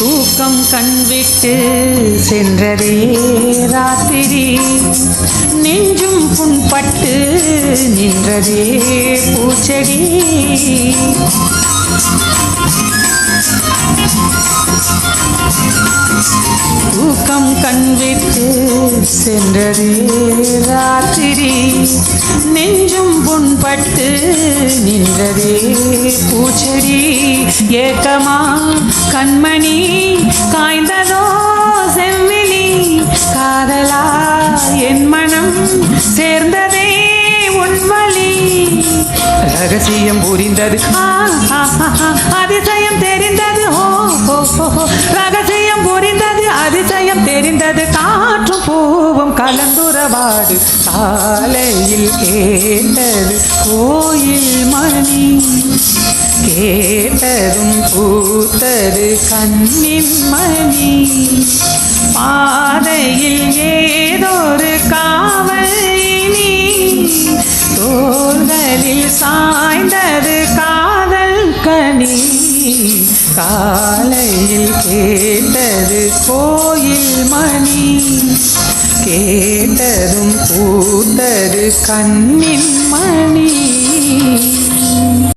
தூக்கம் கண்விட்டு சென்றதே ராத்திரி. நெஞ்சும் புண்பட்டு நின்றதே பூச்செடி. தூக்கம் கண்விட்டு சென்றதே ராத்திரி. நெஞ்சும் புண்பட்டு நின்றதே பூச்செடி. ஏக்கமா ரகசியம் புரிந்தது. அதிசயம் தெரிந்தது. ஓ ஓ. ரகசியம் புரிந்தது அதிசயம் தெரிந்தது. காற்றும் பூவும் கலந்துரவாடு. காலையில் கேட்டது கோயில் மணி. கேட்டதும் பூத்தது கண்ணின் மணி. தோள்களில் சாய்ந்தது காதல் கனி. காலையில் கேட்டது கோயில் மணி. கேட்டதும் பூத்தது கண்ணின் மணி.